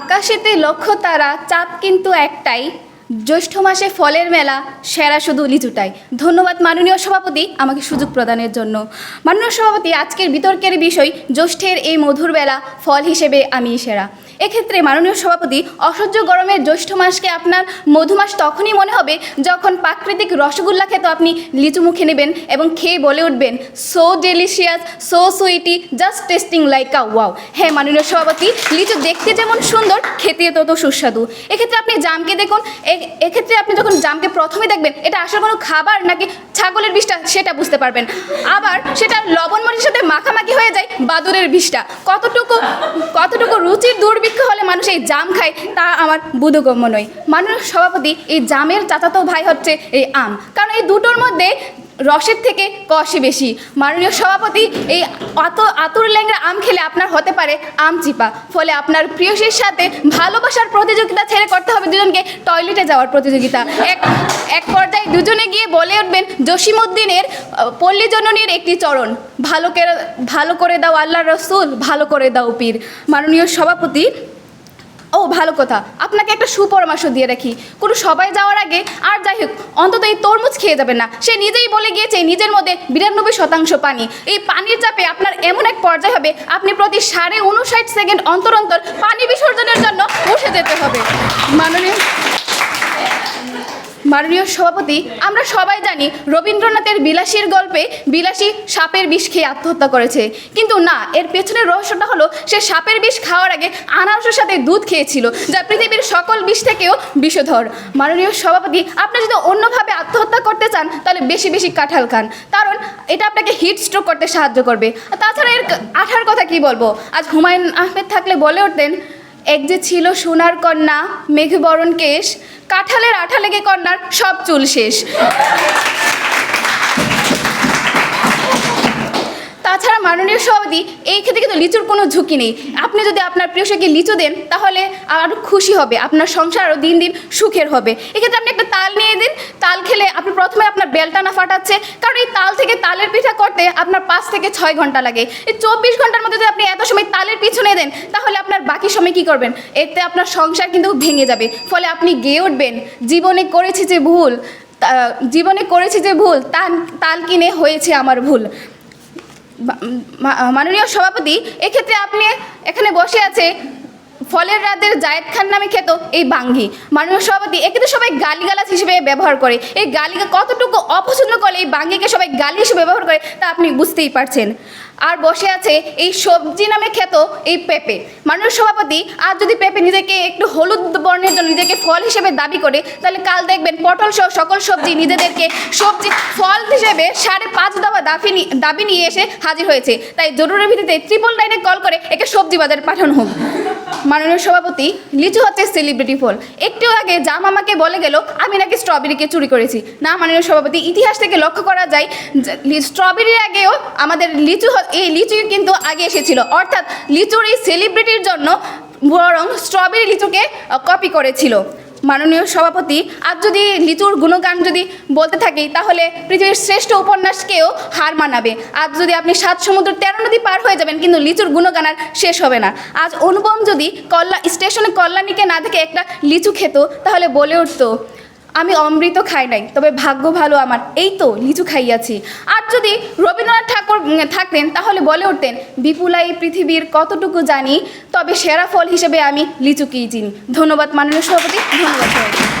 আকাশেতে লক্ষ্য তারা, চাঁদ কিন্তু একটাই। জ্যৈষ্ঠ মাসে ফলের মেলা, সেরা শুধু লিচুটাই। ধন্যবাদ মাননীয় সভাপতি আমাকে সুযোগ প্রদানের জন্য। মাননীয় সভাপতি, আজকের বিতর্কের বিষয়, জ্যৈষ্ঠের এই মধুর বেলা, ফল হিসেবে আমি সেরা। এক্ষেত্রে মাননীয় সভাপতি, অসহ্য গরমের জ্যৈষ্ঠ মাসকে আপনার মধুমাস তখনই মনে হবে যখন প্রাকৃতিক রসগোল্লা খেতে আপনি লিচু মুখে নেবেন এবং খেয়ে বলে উঠবেন so delicious so sweety just tasting like a wow হ্যাঁ মাননীয় সভাপতি, লিচু দেখতে যেমন সুন্দর খেতে তত সুস্বাদু। এক্ষেত্রে আপনি জামকে দেখুন এক্ষেত্রে আপনি যখন জামকে প্রথমে দেখবেন, এটা আসলে কোনো খাবার নাকি ছাগলের বিষটা সেটা বুঝতে পারবেন। আবার সেটা লবণ মরিচের সাথে মাখামাখি হয়ে যায় বাদুরের বিষটা। কতটুকু কতটুকু রুচির দুর্ভিক্ষ হলে মানুষ এই জাম খায়, তা আমার বোধগম্য নয়। মানুষ সভাপতি, এই জামের চাচাতো ভাই হচ্ছে এই আম। কারণ এই দুটোর মধ্যে রসের থেকে কষে বেশি। মাননীয় সভাপতি এই অত আতুর ল্যাংরা আম খেলে আপনার হতে পারে আম চিপা। ফলে আপনার প্রিয়সীর সাথে ভালোবাসার প্রতিযোগিতা ছেড়ে করতে হবে দুজনকে টয়লেটে যাওয়ার প্রতিযোগিতা। এক এক পর্যায়ে দুজনে গিয়ে বলে উঠবেন জসিমুদ্দিনের আহ, পল্লী জননীর একটি চরণ। ভালো করে ভালো করে দাও আল্লাহ রসুল ভালো করে দাও পীর। মাননীয় সভাপতি ভালো কথা। আপনাকে একটা সুপরামর্শ দিয়ে রাখি। কোনো সবাই যাওয়ার আগে, আর যাই হোক, অন্তত এই তরমুজ খেয়ে যাবেন না। সে নিজেই বলে গিয়েছে, নিজের মধ্যে বিরানব্বই শতাংশ পানি। এই পানির চাপে আপনার এমন এক পর্যায় হবে, আপনি প্রতি সাড়ে উনষাট সেকেন্ড অন্তর অন্তর পানি বিসর্জনের জন্য বসে যেতে হবে। মাননীয় মাননীয় সভাপতি, আমরা সবাই জানি রবীন্দ্রনাথের বিলাসীর গল্পে বিলাসী সাপের বিষ খেয়ে আত্মহত্যা করেছে। কিন্তু না, এর পেছনের রহস্যটা হলো, সে সাপের বিষ খাওয়ার আগে আনারসের সাথে দুধ খেয়েছিল, যা পৃথিবীর সকল বিষ থেকেও বিষধর। মাননীয় সভাপতি, আপনি যদি অন্যভাবে আত্মহত্যা করতে চান, তাহলে বেশি বেশি কাঁঠাল খান। কারণ, এটা আপনাকে হিট স্ট্রোক করতে সাহায্য করবে। তাছাড়া এর আঠার কথা কি বলব? আজ হুমায়ুন আহমেদ থাকলে বলে উঠতেন এক যে ছিল সোনার কন্যা, মেঘবরণ কেশ, কাঁঠালের আঠা লেগে কন্যার সব চুল শেষ। তাছাড়া মাননীয় সভাপতি, এই ক্ষেত্রে কিন্তু লিচুর কোনো ঝুঁকি নেই। আপনি যদি আপনার প্রিয় প্রিয়সীকে লিচু দেন, তাহলে আরও খুশি হবে, আপনার সংসার আরও দিন দিন সুখের হবে। এক্ষেত্রে আপনি একটা তাল নিয়ে দিন, তাল খেলে আপনি প্রথমে আপনার বেলটা না ফাটাচ্ছে, কারণ এই তাল থেকে তালের পিঠা করতে আপনার পাঁচ থেকে ছয় ঘণ্টা লাগে। এই চব্বিশ ঘণ্টার মধ্যে যদি আপনি এত সময় তালের পিছনে দেন, তাহলে বাকি সময় কি করবেন? এতে আপনার সংসার কিন্তু ভেঙে যাবে। ফলে আপনি গেয়ে উঠবেন। জীবনে করেছি যে ভুল জীবনে করেছি যে ভুল তাল কিনে হয়েছে আমার ভুল। মাননীয় সভাপতি, এক্ষেত্রে আপনি এখানে বসে আছে, ফলের রাতের জায়েদ খান নামে খ্যাত এই বাঙ্গি। মাননীয় সভাপতি, একে তো সবাই গালিগালাজ হিসেবে ব্যবহার করে। এই গালিকে কতটুকু অপছন্দ করে এই বাঙ্গিকে সবাই গালি হিসেবে ব্যবহার করে, তা আপনি বুঝতেই পারছেন। আর বসে আছে এই সবজি নামে খ্যাত এই পেঁপে। মাননীয় সভাপতি, আর যদি পেঁপে নিজেকে একটু হলুদ বর্ণের জন্য নিজেকে ফল হিসেবে দাবি করে, তাহলে কাল দেখবেন পটল সহ সকল সবজি নিজেদেরকে সবজি ফল হিসেবে সাড়ে পাঁচ দফা দাবি দাবি নিয়ে এসে হাজির হয়েছে। তাই জরুরি ভিত্তিতে ট্রিপল নাইনে কল করে একে সবজি বাজারে পাঠানো হোক। মাননীয় সভাপতি, লিচু হচ্ছে সেলিব্রিটি ফল। একটু আগে জাম আমাকে বলে গেল, আমি নাকি স্ট্রবেরিকে চুরি করেছি। না, মাননীয় সভাপতি, ইতিহাস থেকে লক্ষ্য করা যায় স্ট্রবেরির আগেও আমাদের লিচু এই লিচু কিন্তু আগে এসেছিল। অর্থাৎ লিচুর এই সেলিব্রিটির জন্য বরং স্ট্রবেরি লিচুকে কপি করেছিল। মাননীয় সভাপতি, আজ যদি লিচুর গুণগান যদি বলতে থাকি, তাহলে পৃথিবীর শ্রেষ্ঠ উপন্যাসকেও হার মানাবে। আজ যদি আপনি সাত সমুদ্র তেরো নদী পার হয়ে যাবেন, কিন্তু লিচুর গুণগান আর শেষ হবে না। আজ অনুপম যদি কল্লা স্টেশনে কল্যাণীকে না দেখে একটা লিচু খেত, তাহলে বলে উঠতো আমি অমৃত খাই নাই, তবে ভাগ্য ভালো আমার। এই তো লিচু খাইয়াছি। আর যদি রবীন্দ্রনাথ ঠাকুর থাকতেন, তাহলে বলে উঠতেন, বিপুলা এই পৃথিবীর কতটুকু জানি, তবে সেরা ফল হিসেবে আমি লিচুকেই চিনি ধন্যবাদ মাননীয় সভাপতি, ধন্যবাদ।